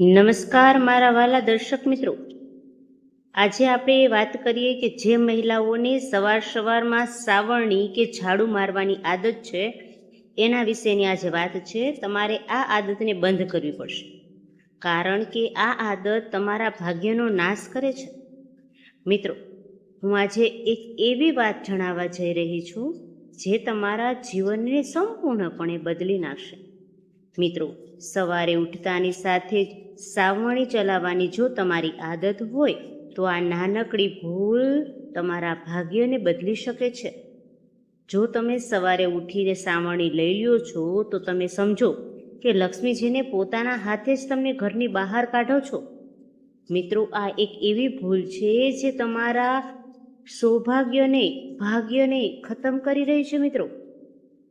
નમસ્કાર મારા વાલા દર્શક મિત્રો. આજે આપણે વાત કરીએ કે જે મહિલાઓને સવાર સવારમાં સાવરણી કે ઝાડુ મારવાની આદત છે, એના વિશેની આજે વાત છે. તમારે આ આદતને બંધ કરવી પડશે. કારણ કે આ આદત તમારા ભાગ્યનો નાશ કરે છે. મિત્રો, હું આજે એક એવી વાત જણાવવા જઈ રહી છું, જે તમારા જીવનને સંપૂર્ણપણે બદલી નાખશે. મિત્રો, સવારે ઉઠતાની સાથે જ સાવરણી ચલાવવાની જો તમારી આદત હોય, તો આ નાનકડી ભૂલ તમારા ભાગ્યને બદલી શકે છે. જો તમે સવારે ઉઠીને સાવરણી લઈ લ્યો છો, તો તમે સમજો કે લક્ષ્મીજીને પોતાના હાથે જ તમને ઘરની બહાર કાઢો છો. મિત્રો, આ એક એવી ભૂલ છે જે તમારા સૌભાગ્યને, ભાગ્યને ખતમ કરી રહી છે, મિત્રો.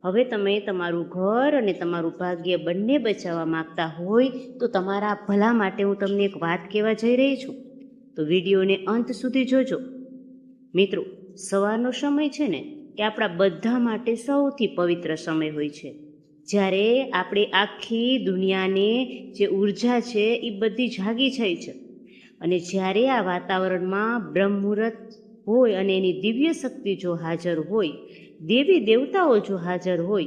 હવે તમે તમારું ઘર અને તમારું ભાગ્ય બંને બચાવવા માગતા હોય તો તમારા ભલા માટે હું તમને એક વાત કહેવા જઈ રહી છું. તો વિડીયોને અંત સુધી જોજો. મિત્રો, સવારનો સમય છે ને એ આપણા બધા માટે સૌથી પવિત્ર સમય હોય છે. જ્યારે આપણે આખી દુનિયાને જે ઊર્જા છે એ બધી જાગી જાય છે. અને જ્યારે આ વાતાવરણમાં બ્રહ્મુહૂર્ત હોય અને એની દિવ્ય શક્તિ જો હાજર હોય દેવી દેવતાઓ જો હાજર હોય,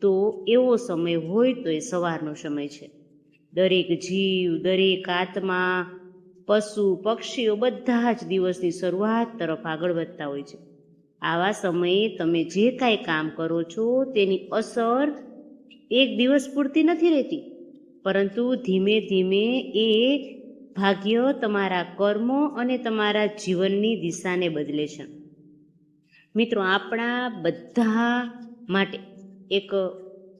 તો એવો સમય હોય તો એ સવારનો સમય છે. દરેક જીવ, દરેક આત્મા, પશુ, પક્ષીઓ બધા જ દિવસની શરૂઆત તરફ આગળ વધતા હોય છે. આવા સમયે તમે જે કાંઈ કામ કરો છો, તેની અસર એક દિવસ પૂરતી નથી રહેતી. પરંતુ ધીમે ધીમે એ ભાગ્ય તમારા કર્મો અને તમારા જીવનની દિશાને બદલે છે. મિત્રો, આપણા બધા માટે એક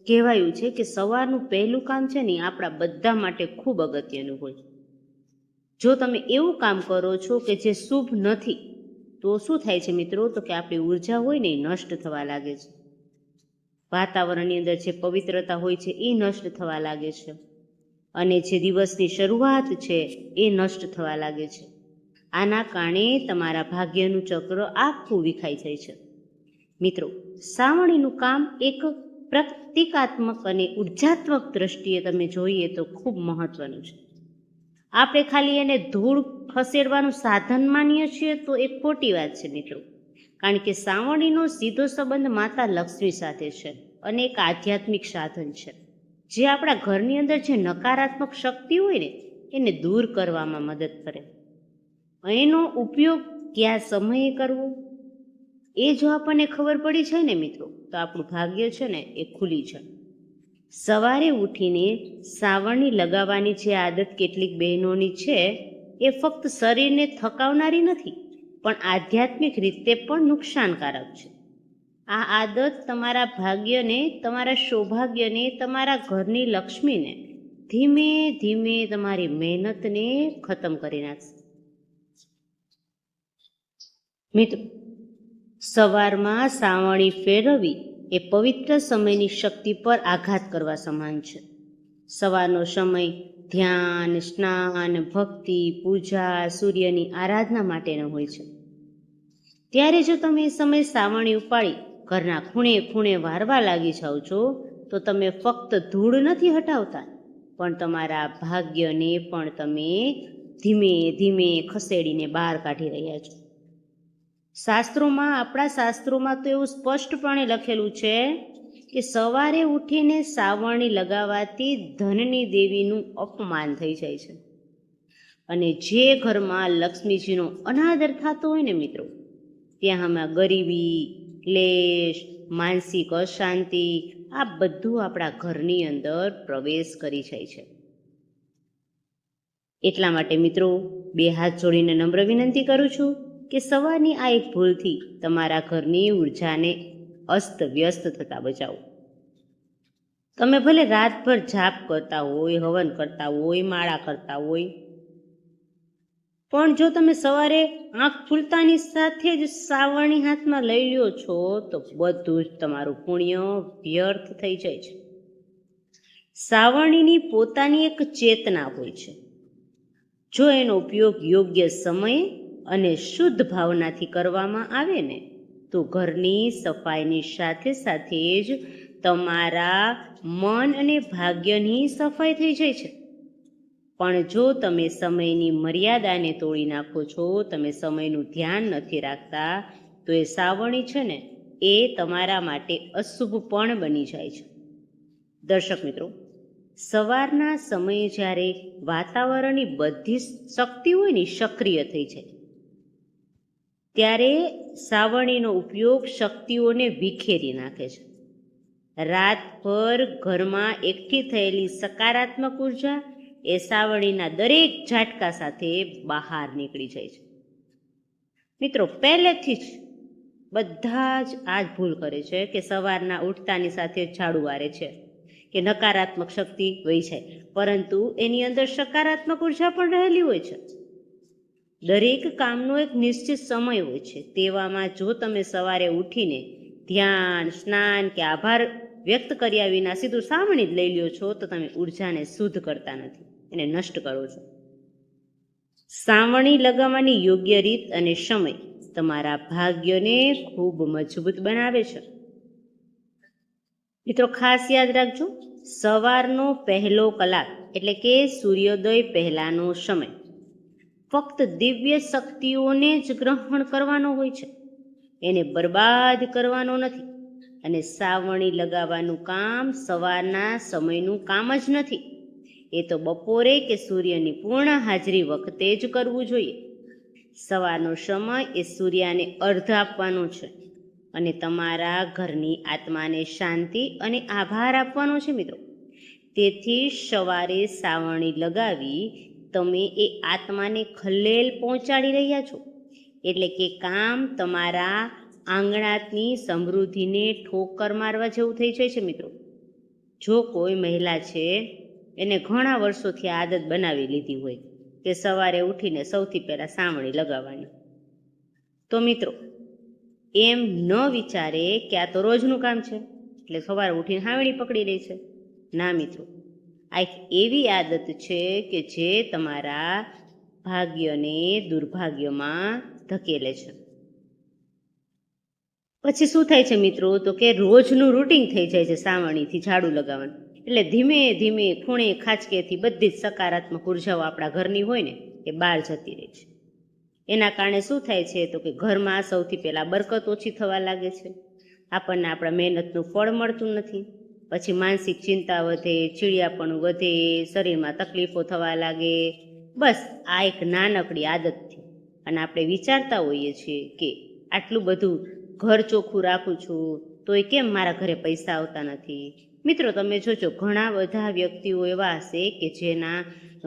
કહેવાયું છે કે સવારનું પહેલું કામ છે ને આપણા બધા માટે ખૂબ અગત્યનું હોય જો તમે એવું કામ કરો છો કે જે શુભ નથી, તો શું થાય છે મિત્રો? તો કે આપણી ઊર્જા હોય ને એ નષ્ટ થવા લાગે છે. વાતાવરણની અંદર જે પવિત્રતા હોય છે એ નષ્ટ થવા લાગે છે. અને જે દિવસની શરૂઆત છે એ નષ્ટ થવા લાગે છે. આના કારણે તમારા ભાગ્યનું ચક્ર આખું વિખાઈ જાય છે. મિત્રો, સાવણીનું કામ એક પ્રતિકાત્મક અને ઉર્જાત્મક દ્રષ્ટિએ તમે જોઈએ તો ખૂબ મહત્વનું છે. આપણે ખાલી એને ધૂળ ખસેડવાનું સાધન માનીએ છીએ તો એ ખોટી વાત છે, મિત્રો. કારણ કે સાવણીનો સીધો સંબંધ માતા લક્ષ્મી સાથે છે અને એક આધ્યાત્મિક સાધન છે. જે આપણા ઘરની અંદર જે નકારાત્મક શક્તિ હોય ને, એને દૂર કરવામાં મદદ કરે. એનો ઉપયોગ કયા સમયે કરવો? એ જો આપણને ખબર પડી છે ને મિત્રો, તો આપણું ભાગ્ય છે ને એ ખુલી છે. સવારે ઉઠીને સાવરણી લગાવવાની જે આદત કેટલીક બહેનોની છે, એ ફક્ત શરીરને થકાવનારી નથી, પણ આધ્યાત્મિક રીતે પણ નુકસાનકારક છે. આ આદત તમારા ભાગ્યને, તમારા સૌભાગ્યને, તમારા ઘરની લક્ષ્મીને ધીમે ધીમે તમારી મહેનતને ખતમ કરી નાખશે. મિત્રો, સવારમાં સાવણી ફેરવવી એ પવિત્ર સમયની શક્તિ પર આઘાત કરવા સમાન છે. સવારનો સમય ધ્યાન, સ્નાન, ભક્તિ, પૂજા, સૂર્યની આરાધના માટેનો હોય છે. ત્યારે જો તમે એ સમય સાવણી ઉપાડી ઘરના ખૂણે ખૂણે વારવા લાગી જાઓ છો, તો તમે ફક્ત ધૂળ નથી હટાવતા, પણ તમારા ભાગ્યને પણ તમે ધીમે ધીમે ખસેડીને બહાર કાઢી રહ્યા છો. શાસ્ત્રોમાં, આપણા શાસ્ત્રોમાં તો એવું સ્પષ્ટપણે લખેલું છે કે સવારે ઉઠીને સાવરણી લગાવવાથી ધનની દેવીનું અપમાન થઈ જાય છે. અને જે ઘરમાં લક્ષ્મીજીનો અનાદર થતો હોય ને મિત્રો ત્યાં આમાં ગરીબી, ક્લેશ, માનસિક અશાંતિ, આ બધું આપણા ઘરની અંદર પ્રવેશ કરી જાય છે. એટલા માટે મિત્રો, બે હાથ જોડીને નમ્ર વિનંતી કરું છું કે સવારની આ એક ભૂલથી તમારા ઘરની ઉર્જાને અસ્ત વ્યસ્ત થતા બચાવો. તમે ભલે રાતભર જાપ કરતા હોય, હવન કરતા હોય, માળા કરતા હોય, પણ જો તમે સવારે આંખ ખુલતાની સાથે જ સાવરણી હાથમાં લઈ લ્યો છો, તો બધું જ તમારું પુણ્ય વ્યર્થ થઈ જાય છે. સાવરણીની પોતાની એક ચેતના હોય છે. જો એનો ઉપયોગ યોગ્ય સમયે અને શુદ્ધ ભાવનાથી કરવામાં આવે ને, તો ઘરની સફાઈની સાથે સાથે જ તમારા મન અને ભાગ્યની સફાઈ થઈ જાય છે. પણ જો તમે સમયની મર્યાદાને તોડી નાખો છો, તમે સમયનું ધ્યાન નથી રાખતા, તો એ સાવણી છે ને, એ તમારા માટે અશુભ પણ બની જાય છે. દર્શક મિત્રો, સવારના સમયે જ્યારે વાતાવરણની બધી શક્તિ હોય ને સક્રિય થઈ જાય. ત્યારે સાવરણીનો ઉપયોગ શક્તિઓને વિખેરી નાખે છે. રાતભર ઘરમાં એકઠી થયેલી સકારાત્મક ઊર્જા એ સાવરણીના દરેક ઝાટકા સાથે બહાર નીકળી જાય છે. મિત્રો, પહેલેથી જ બધા જ આ જ ભૂલ કરે છે કે સવારના ઉઠતાની સાથે ઝાડુ વારે છે કે નકારાત્મક શક્તિ વહી જાય. પરંતુ એની અંદર સકારાત્મક ઊર્જા પણ રહેલી હોય છે. દરેક કામનો એક નિશ્ચિત સમય હોય છે. તેવામાં જો તમે સવારે ઉઠીને ધ્યાન, સ્નાન કે આભાર વ્યક્ત કર્યા વિના સીધું સામણી જ લઈ લ્યો છો, તો તમે ઉર્જાને શુદ્ધ કરતા નથી એને નષ્ટ કરો છો. સાવણી લગાવવાની યોગ્ય રીત અને સમય તમારા ભાગ્યને ખૂબ મજબૂત બનાવે છે. મિત્રો, ખાસ યાદ રાખજો, સવારનો પહેલો કલાક એટલે કે સૂર્યોદય પહેલાનો સમય ફક્ત દિવ્ય શક્તિઓને જ ગ્રહણ કરવાનો હોય છે. એને બરબાદ કરવાનો નથી અને સાવણી લગાવવાનું કામ સવારના સમયનું કામ જ નથી. એ તો બપોરે કે સૂર્યની પૂર્ણ હાજરી વખતે જ કરવું જોઈએ. સવારનો સમય એ સૂર્યને અર્ધ આપવાનો છે અને તમારા ઘરની આત્માને શાંતિ અને આભાર આપવાનો છે મિત્રો. તેથી સવારે સાવણી લગાવી તમે એ આત્માને ખલેલ પહોંચાડી રહ્યા છો. એટલે કે કામ તમારા આંગણાતની સમૃદ્ધિને ઠોકર મારવા જેવું થઈ જાય છે મિત્રો. જો કોઈ મહિલા છે, એને ઘણા વર્ષોથી આદત બનાવી લીધી હોય કે સવારે ઉઠીને સૌથી પહેલાં સાવણી લગાવવાની. તો મિત્રો, એમ ન વિચારે કે આ તો રોજનું કામ છે. એટલે સવારે ઉઠીને સાવણી પકડી લે છે. ના મિત્રો આ એક એવી આદત છે કે જે તમારા ભાગ્યને દુર્ભાગ્યમાં ધકેલે છે. પછી શું થાય છે મિત્રો? તો કે રોજનું રૂટિન થઈ જાય છે સાવણીથી ઝાડુ લગાવવાનું. એટલે ધીમે ધીમે ખૂણે ખાંચકેથી બધી જ સકારાત્મક ઉર્જાઓ આપણા ઘરની હોય ને, એ બહાર જતી રહે છે. એના કારણે શું થાય છે? તો કે ઘરમાં સૌથી પહેલાં બરકત ઓછી થવા લાગે છે. આપણને આપણા મહેનતનું ફળ મળતું નથી. પછી માનસિક ચિંતા વધે, ચીડિયાપણું વધે, શરીરમાં તકલીફો થવા લાગે. બસ, આ એક નાનકડી આદત છે. અને આપણે વિચારતા હોઈએ છીએ કે આટલું બધું ઘર ચોખ્ખું રાખું છું, તોય કેમ મારા ઘરે પૈસા આવતા નથી? મિત્રો, તમે જોજો, ઘણા બધા વ્યક્તિઓ એવા હશે કે જેના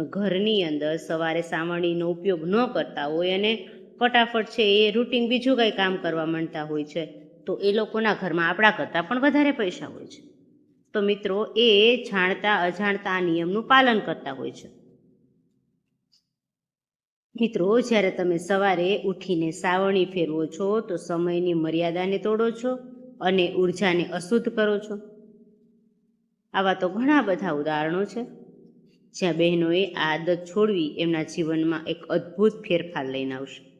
ઘરની અંદર સવારે સાવરણીનો ઉપયોગ ન કરતા હોય અને ફટાફટ છે એ રૂટિન બીજું કંઈ કામ કરવા માંડતા હોય છે, તો એ લોકોના ઘરમાં આપણા કરતાં પણ વધારે પૈસા હોય છે. તો મિત્રો એ જાણતા અજાણતા આ નિયમનું પાલન કરતા હોય છે. મિત્રો જ્યારે તમે સવારે ઉઠીને સાવરણી ફેરવો છો, તો સમયની મર્યાદાને તોડો છો અને ઉર્જાને અશુદ્ધ કરો છો. આવા તો ઘણા બધા ઉદાહરણો છે. જ્યાં બહેનોએ આ આદત છોડવી એમના જીવનમાં એક અદ્ભુત ફેરફાર લઈને આવશે.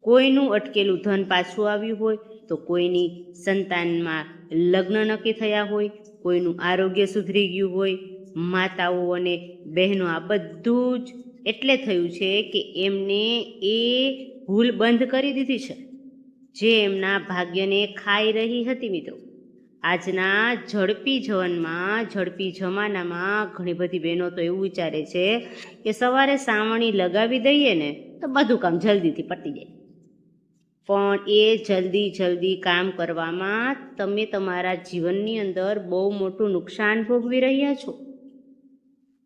કોઈનું અટકેલું ધન પાછું આવ્યું હોય, તો કોઈની સંતાનમાં લગ્ન નક્કી થયા હોય કોઈનું આરોગ્ય સુધરી ગયું હોય, માતાઓ અને બહેનો, આ બધું જ એટલે થયું છે કે એમને એ ભૂલ બંધ કરી દીધી છે. જે એમના ભાગ્યને ખાઈ રહી હતી મિત્રો. આજના ઝડપી જીવનમાં, ઝડપી જમાનામાં ઘણી બધી બહેનો તો એવું વિચારે છે કે સવારે સાવણી લગાવી દઈએ ને, તો બધું કામ જલ્દીથી પતી જાય. પણ એ જલ્દી જલ્દી કામ કરવામાં તમે તમારા જીવનની અંદર બહુ મોટું નુકસાન ભોગવી રહ્યા છો.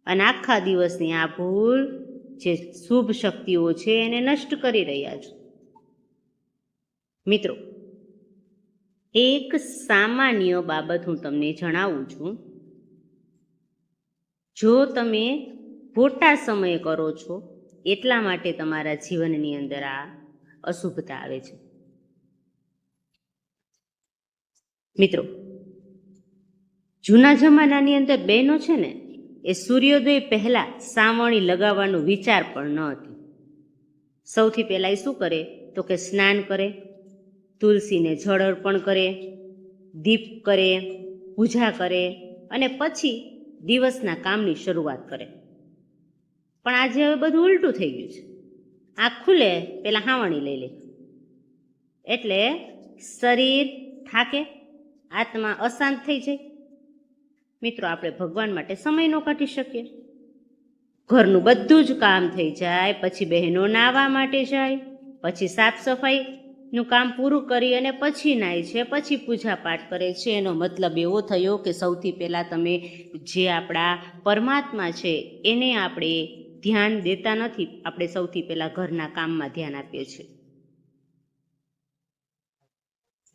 અને આખા દિવસની આ ભૂલ જે શુભ શક્તિઓ છે એને નષ્ટ કરી રહ્યા છો. મિત્રો, એક સામાન્ય બાબત હું તમને જણાવું છું. જો તમે ખોટા સમયે કરો છો, એટલા માટે તમારા જીવનની અંદર આ અશુભતા આવે છે. મિત્રો, જૂના જમાનાની અંદર બહેનો છે ને, એ સૂર્યોદય પહેલા સાવણી લગાવવાનો વિચાર પણ ન હતી. સૌથી પહેલાં એ શું કરે? તો કે સ્નાન કરે, તુલસીને જળ અર્પણ કરે, દીપ કરે, પૂજા કરે અને પછી દિવસના કામની શરૂઆત કરે. પણ આજે હવે બધું ઉલટું થઈ ગયું છે. આંખ ખુલે પહેલાં હાવણી લઈ લે. એટલે શરીર થાકે, આત્મા અશાંત થઈ જાય. મિત્રો, આપણે ભગવાન માટે સમય ન કાઢી શકીએ. ઘરનું બધું જ કામ થઈ જાય, પછી બહેનો નાહવા માટે જાય, પછી સાફ સફાઈનું કામ પૂરું કરી અને પછી નાય છે, પછી પૂજા પાઠ કરે છે. એનો મતલબ એવો થયો કે સૌથી પહેલાં તમે જે આપણા પરમાત્મા છે, એને આપણે ધ્યાન દેતા નથી, આપણે સૌથી પહેલાં ઘરના કામમાં ધ્યાન આપીએ છીએ.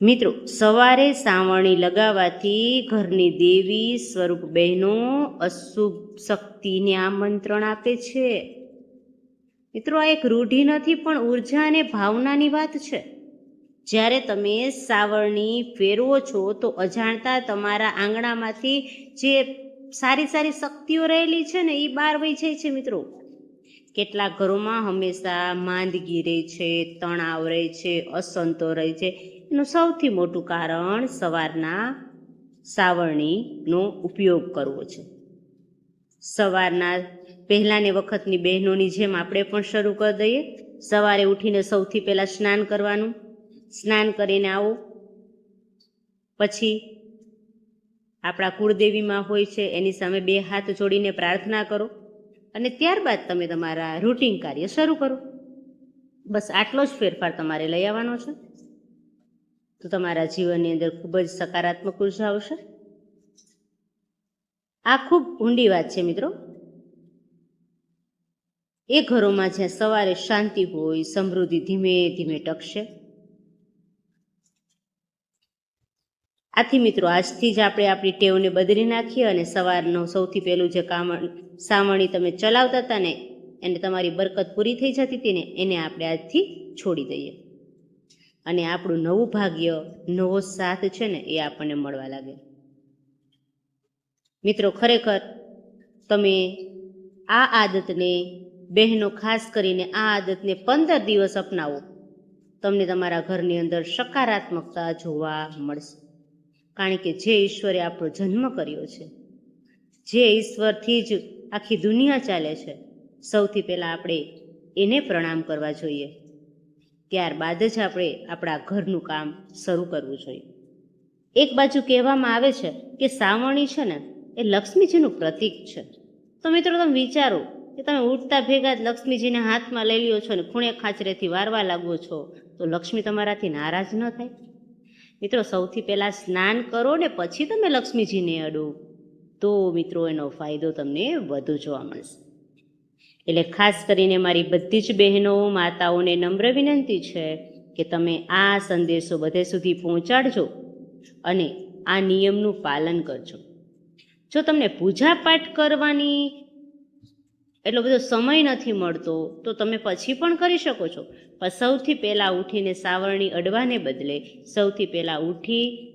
મિત્રો, સવારે સાવરણી લગાવવાથી ઘરની દેવી સ્વરૂપ બહેનો અશુભ શક્તિને આમંત્રણ આપે છે. મિત્રો, આ એક રૂઢિ નથી, પણ ઊર્જા અને ભાવનાની વાત છે. જ્યારે તમે સાવરણી ફેરવો છો, તો અજાણતા તમારા આંગણામાંથી જે સારી સારી શક્તિઓ રહેલી છે ને એ બહાર વહી જાય છે, મિત્રો. કેટલાક ઘરોમાં હંમેશા માંદગી રહે છે, તણાવ રહે છે, અસંતો રહે છે. એનું સૌથી મોટું કારણ સવારના સાવરણીનો ઉપયોગ કરવો છે. સવારના પહેલાંની વખતની બહેનોની જેમ આપણે પણ શરૂ કરી દઈએ. સવારે ઉઠીને સૌથી પહેલાં સ્નાન કરવાનું. સ્નાન કરીને આવો. પછી આપણા કુળદેવીમાં હોય છે, એની સામે બે હાથ જોડીને પ્રાર્થના કરો. અને ત્યારબાદ તમે તમારા રૂટિન કાર્ય શરૂ કરો. બસ આટલો જ ફેરફાર તમારે લઈ આવવાનો છે. તો તમારા જીવનની અંદર ખૂબ જ સકારાત્મક ઊર્જા આવશે. આ ખૂબ ઊંડી વાત છે મિત્રો. એ ઘરોમાં જ્યાં સવારે શાંતિ હોય, સમૃદ્ધિ ધીમે ધીમે ટકશે. આથી મિત્રો, આજથી જ આપણે આપણી ટેવને બદલી નાખીએ અને સવારનું સૌથી પહેલું જે કામ, સાવણી તમે ચલાવતા હતા ને, એને તમારી બરકત પૂરી થઈ જતી હતી ને, એને આપણે આજથી છોડી દઈએ. અને આપણું નવું ભાગ્ય, નવો સાથ છે ને, એ આપણને મળવા લાગે. મિત્રો, ખરેખર તમે આ આદતને, બહેનો ખાસ કરીને આ આદતને પંદર દિવસ અપનાવો, તમને તમારા ઘરની અંદર સકારાત્મકતા જોવા મળશે. કારણ કે જે ઈશ્વરે આપણો જન્મ કર્યો છે, જે ઈશ્વરથી જ આખી દુનિયા ચાલે છે, સૌથી પહેલાં આપણે એને પ્રણામ કરવા જોઈએ. ત્યારબાદ જ આપણે આપણા ઘરનું કામ શરૂ કરવું જોઈએ. એક બાજુ કહેવામાં આવે છે કે સાવણી છે ને, એ લક્ષ્મીજીનું પ્રતીક છે. તો મિત્રો તમે વિચારો કે તમે ઉઠતા ભેગા જ લક્ષ્મીજીને હાથમાં લઈ લ્યો છો ને ખૂણે ખાચરેથી વારવા લાગો છો, તો લક્ષ્મી તમારાથી નારાજ ન થાય. મિત્રો, સૌથી પહેલાં સ્નાન કરો ને પછી તમે લક્ષ્મીજીને અડો. તો મિત્રો, એનો ફાયદો તમને વધુ જોવા મળશે. એટલે ખાસ કરીને મારી બધી જ બહેનો, માતાઓને નમ્ર વિનંતી છે કે તમે આ સંદેશો બધે સુધી પહોંચાડજો અને આ નિયમનું પાલન કરજો. જો તમને પૂજા પાઠ કરવાની એટલો બધો સમય નથી મળતો, તો તમે પછી પણ કરી શકો છો. પણ સૌથી પહેલાં ઉઠીને સાવરણી અડવાને બદલે સૌથી પહેલાં ઉઠી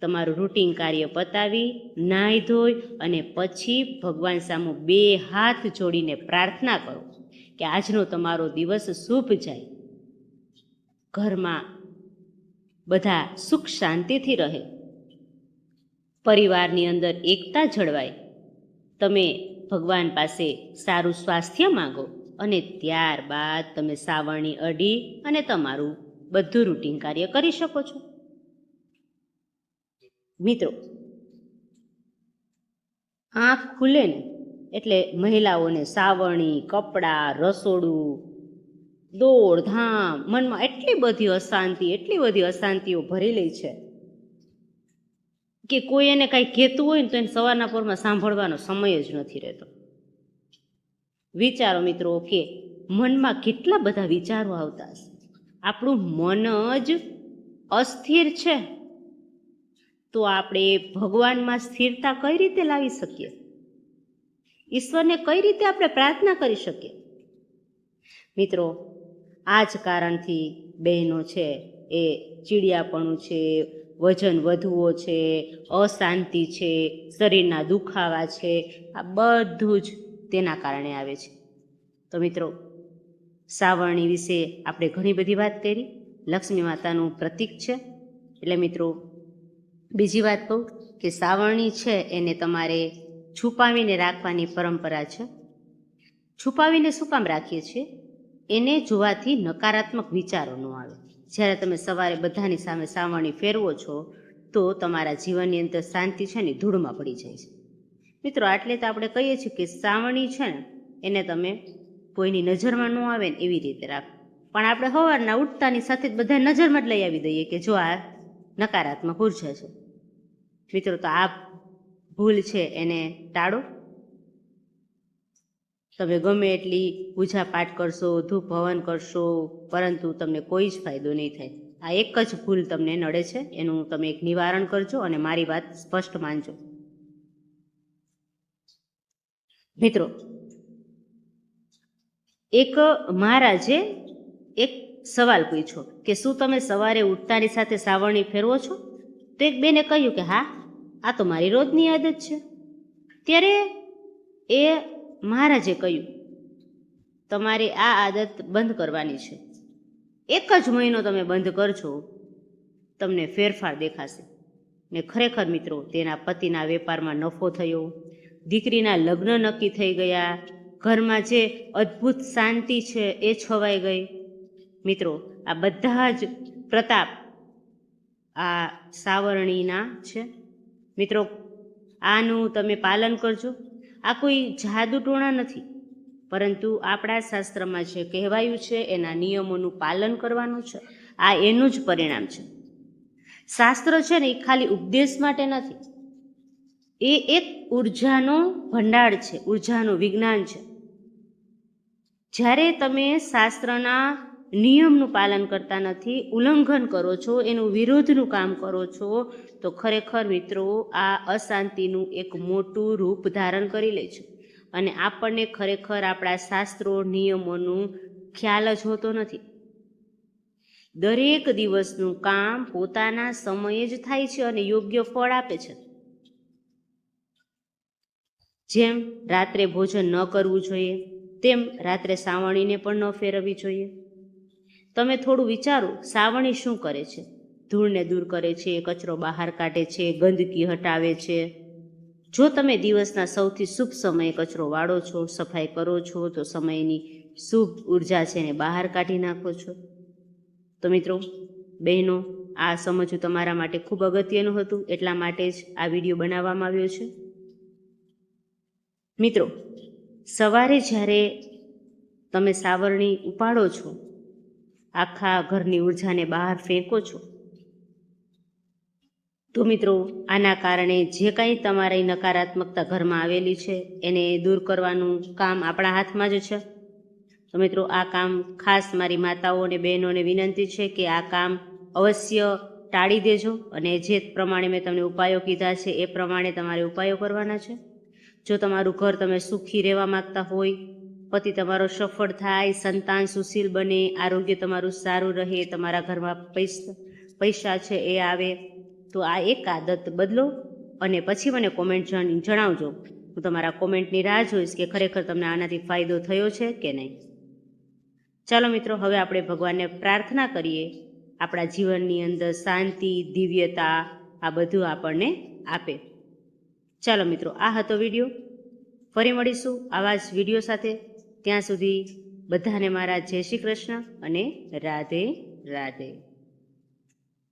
તમારું રૂટિન કાર્ય પતાવી, નાહી ધોઈ અને પછી ભગવાન સામુ બે હાથ જોડીને પ્રાર્થના કરો કે આજનો તમારો દિવસ શુભ જાય. ઘરમાં બધા સુખ શાંતિથી રહે. પરિવારની અંદર એકતા જળવાય. તમે ભગવાન પાસે સારું સ્વાસ્થ્ય માંગો અને ત્યારબાદ તમે સાવરણી અડી અને તમારું બધું રૂટિન કાર્ય કરી શકો છો. મિત્રો, આંખ ખુલે ને એટલે મહિલાઓને સાવરણી, કપડાં, રસોડું દોડધામ મનમાં એટલી બધી અશાંતિ, એટલી બધી અશાંતિઓ ભરી લે છે કે કોઈ એને કાંઈ કહેતું હોય ને તો એને સવારના પોરમાં સાંભળવાનો સમય જ નથી રહેતો. વિચારો મિત્રો કે મનમાં કેટલા બધા વિચારો આવતા હશે. આપણું મન જ અસ્થિર છે. તો આપણે ભગવાનમાં સ્થિરતા કઈ રીતે લાવી શકીએ? ઈશ્વરને કઈ રીતે આપણે પ્રાર્થના કરી શકીએ? મિત્રો, આ જ કારણથી બહેનો છે એ ચીડિયાપણું છે વજન વધવો છે, અશાંતિ છે, શરીરના દુખાવા છે, આ બધું જ તેના કારણે આવે છે. તો મિત્રો સાવરણી વિશે આપણે ઘણી બધી વાત કરી. લક્ષ્મી માતાનું પ્રતીક છે. એટલે મિત્રો, બીજી વાત કહું કે સાવરણી છે એને તમારે છુપાવીને રાખવાની પરંપરા છે. છુપાવીને શું કામ રાખીએ છીએ? એને જોવાથી નકારાત્મક વિચારો ન આવે. જ્યારે તમે સવારે બધાની સામે સાવરણી ફેરવો છો, તો તમારા જીવનની અંદર શાંતિ છે ને ધૂળમાં પડી જાય છે. મિત્રો, આટલે તો આપણે કહીએ છીએ કે સાવરણી છે ને, એને તમે કોઈની નજરમાં ન આવે ને એવી રીતે રાખો. પણ આપણે સવારના ઉઠતાની સાથે જ બધા નજરમાં જ લઈ આવી દઈએ કે જો આ નકારાત્મક ઊર્જા છે. મિત્રો, તો આ ભૂલ છે એને ટાળો. તમે ગમે એટલી પૂજા પાઠ કરશો ધૂપ હવન કરશો, પરંતુ તમને કોઈ જ ફાયદો નહીં થાય. આ એક જ ભૂલ તમને નડે છે, એનું તમે એક નિવારણ કરજો અને મારી વાત સ્પષ્ટ માનજો. મિત્રો, એક મહારાજે એક સવાલ પૂછ્યો કે શું તમે સવારે ઉઠતાની સાથે સાવરણી ફેરવો છો? તો એક બેને કહ્યું કે હા, આ તો મારી રોજની આદત છે. ત્યારે એ મહારાજે કહ્યું, તમારે આ આદત બંધ કરવાની છે. એક જ મહિનો તમે બંધ કરજો, તમને ફેરફાર દેખાશે. ને ખરેખર મિત્રો, તેના પતિના વેપારમાં નફો થયો, દીકરીના લગ્ન નક્કી થઈ ગયા, ઘરમાં જે અદ્ભુત શાંતિ છે એ છવાઈ ગઈ. મિત્રો, આ બધા જ પ્રતાપ આ સાવરણીના છે. મિત્રો, આનું તમે પાલન કરજો. આ કોઈ જાદુ ટોણા નથી. પરંતુ આપણા શાસ્ત્રમાં જે કહેવાયું છે, એના નિયમોનું પાલન કરવાનું છે. આ એનું જ પરિણામ છે. શાસ્ત્ર છે ને, એ ખાલી ઉપદેશ માટે નથી. એ એક ઉર્જાનો ભંડાર છે, ઉર્જાનું વિજ્ઞાન છે. જ્યારે તમે શાસ્ત્રના નિયમનું પાલન કરતા નથી, ઉલ્લંઘન કરો છો, એનું વિરોધનું કામ કરો છો, તો ખરેખર મિત્રો આ અશાંતિનું એક મોટું રૂપ ધારણ કરી લે છે. અને આપણને ખરેખર આપણા શાસ્ત્રો, નિયમોનું ખ્યાલ જ હોતો નથી. દરેક દિવસનું કામ પોતાના સમયે જ થાય છે અને યોગ્ય ફળ આપે છે. જેમ રાત્રે ભોજન ન કરવું જોઈએ, તેમ રાત્રે સાવણીને પણ ન ફેરવવી જોઈએ. તમે થોડું વિચારો, સાવણી શું કરે છે? ધૂળને દૂર કરે છે, કચરો બહાર કાઢે છે, ગંદકી હટાવે છે. જો તમે દિવસના સૌથી શુભ સમયે કચરો વાળો છો, સફાઈ કરો છો, તો સમયની શુભ ઊર્જા છે એને બહાર કાઢી નાખો છો. તો મિત્રો, બહેનો, આ સમજવું તમારા માટે ખૂબ અગત્યનું હતું. એટલા માટે જ આ વીડિયો બનાવવામાં આવ્યો છે. મિત્રો, સવારે જ્યારે તમે સાવરણી ઉપાડો છો આખા ઘરની ઉર્જાને બહાર ફેંકો છો? તો મિત્રો, આના કારણે જે કાંઈ તમારી નકારાત્મકતા ઘરમાં આવેલી છે, એને દૂર કરવાનું કામ આપણા હાથમાં જ છે. તો મિત્રો, આ કામ ખાસ મારી માતાઓ અને બહેનોને વિનંતી છે કે આ કામ અવશ્ય ટાળી દેજો અને જે પ્રમાણે મેં તમને ઉપાયો કીધા છે, એ પ્રમાણે તમારે ઉપાયો કરવાના છે. જો તમારું ઘર તમે સુખી રહેવા માગતા હોય પતિ તમારો સફળ થાય, સંતાન સુશીલ બને, આરોગ્ય તમારું સારું રહે, તમારા ઘરમાં પૈસા પૈસા છે એ આવે. તો આ એક આદત બદલો અને પછી મને કોમેન્ટ જણાવજો. હું તમારા કોમેન્ટની રાહ જોઈશ કે ખરેખર તમને આનાથી ફાયદો થયો છે કે નહીં. ચાલો મિત્રો, હવે આપણે ભગવાનને પ્રાર્થના કરીએ. આપણા જીવનની અંદર શાંતિ, દિવ્યતા, આ બધું આપણને આપે. ચાલો મિત્રો, આ હતો વીડિયો. ફરી મળીશું આવા જ વીડિયો સાથે. ત્યાં સુધી બધાને મારા જય શ્રી કૃષ્ણ અને રાધે રાધે.